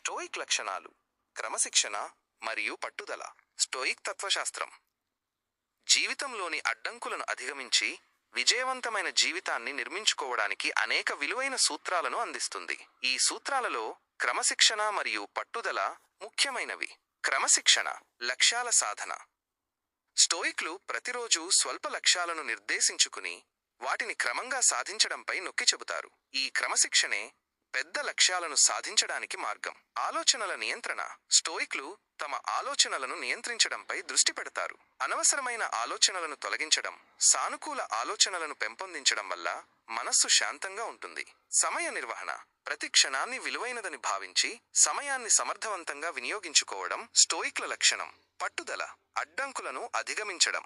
Stoic లక్షణాలు క్రమశిక్షణ మరియు పట్టుదల. స్టోయిక్ తత్వశాస్త్రం. జీవితంలోని అడ్డంకులను అధిగమించి విజయవంతమైన జీవితాన్ని నిర్మించుకోవడానికి అనేక విలువైన సూత్రాలను అందిస్తుంది. ఈ సూత్రాలలో క్రమశిక్షణ మరియు పట్టుదల ముఖ్యమైనవి. క్రమశిక్షణ లక్ష్యాల సాధన. స్టోయిక్లు ప్రతిరోజు స్వల్ప లక్ష్యాలను నిర్దేశించుకుని వాటిని క్రమంగా సాధించడంపై నొక్కి చెబుతారు. ఈ క్రమశిక్షణే పెద్ద లక్ష్యాలను సాధించడానికి మార్గం. ఆలోచనల నియంత్రణ. స్టోయిక్లు తమ ఆలోచనలను నియంత్రించడంపై దృష్టి పెడతారు. అనవసరమైన ఆలోచనలను తొలగించడం సానుకూల ఆలోచనలను పెంపొందించడం వల్ల మనస్సు శాంతంగా ఉంటుంది. సమయ నిర్వహణ. ప్రతి క్షణాన్ని విలువైనదని భావించి సమయాన్ని సమర్థవంతంగా వినియోగించుకోవడం స్టోయిక్ల లక్షణం. పట్టుదల. అడ్డంకులను అధిగమించడం.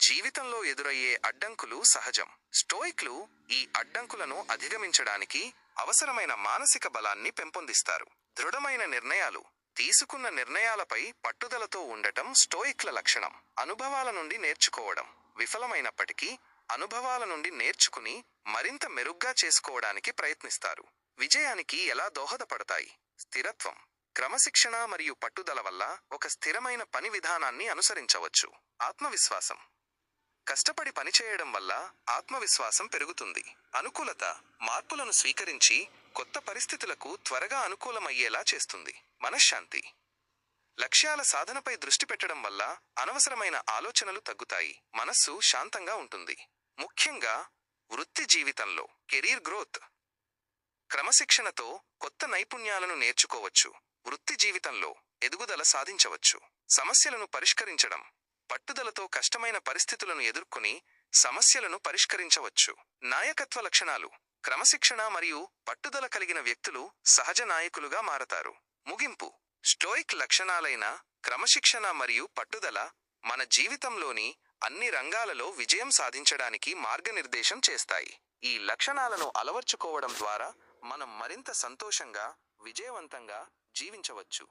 జీవితంలో ఎదురయ్యే అడ్డంకులు సహజం. స్టోయిక్లు ఈ అడ్డంకులను అధిగమించడానికి అవసరమైన మానసిక బలాన్ని పెంపొందిస్తారు. దృఢమైన నిర్ణయాలు తీసుకున్న నిర్ణయాలపై పట్టుదలతో ఉండటం స్టోయిక్ల లక్షణం. అనుభవాల నుండి నేర్చుకోవడం విఫలమైనప్పటికీ అనుభవాల నుండి నేర్చుకుని మరింత మెరుగ్గా చేసుకోవడానికి ప్రయత్నిస్తారు. విజయానికి ఎలా దోహదపడతాయి? స్థిరత్వం క్రమశిక్షణ మరియు పట్టుదల వల్ల ఒక స్థిరమైన పని విధానాన్ని అనుసరించవచ్చు. ఆత్మవిశ్వాసం కష్టపడి పనిచేయడం వల్ల ఆత్మవిశ్వాసం పెరుగుతుంది. అనుకూలత మార్పులను స్వీకరించి కొత్త పరిస్థితులకు త్వరగా అనుకూలమయ్యేలా చేస్తుంది. మనశ్శాంతి. లక్ష్యాల సాధనపై దృష్టి పెట్టడం వల్ల అనవసరమైన ఆలోచనలు తగ్గుతాయి. మనస్సు శాంతంగా ఉంటుంది. ముఖ్యంగా వృత్తి జీవితంలో కెరీర్ గ్రోత్. క్రమశిక్షణతో కొత్త నైపుణ్యాలను నేర్చుకోవచ్చు. వృత్తి జీవితంలో ఎదుగుదల సాధించవచ్చు. సమస్యలను పరిష్కరించడం. పట్టుదలతో కష్టమైన పరిస్థితులను ఎదుర్కొని సమస్యలను పరిష్కరించవచ్చు. నాయకత్వ లక్షణాలు. క్రమశిక్షణ మరియు పట్టుదల కలిగిన వ్యక్తులు సహజ నాయకులుగా మారతారు. ముగింపు. స్టోయిక్ లక్షణాలైన క్రమశిక్షణ మరియు పట్టుదల మన జీవితంలోని అన్ని రంగాలలో విజయం సాధించడానికి మార్గనిర్దేశం చేస్తాయి. ఈ లక్షణాలను అలవర్చుకోవడం ద్వారా మనం మరింత సంతోషంగా విజయవంతంగా జీవించవచ్చు.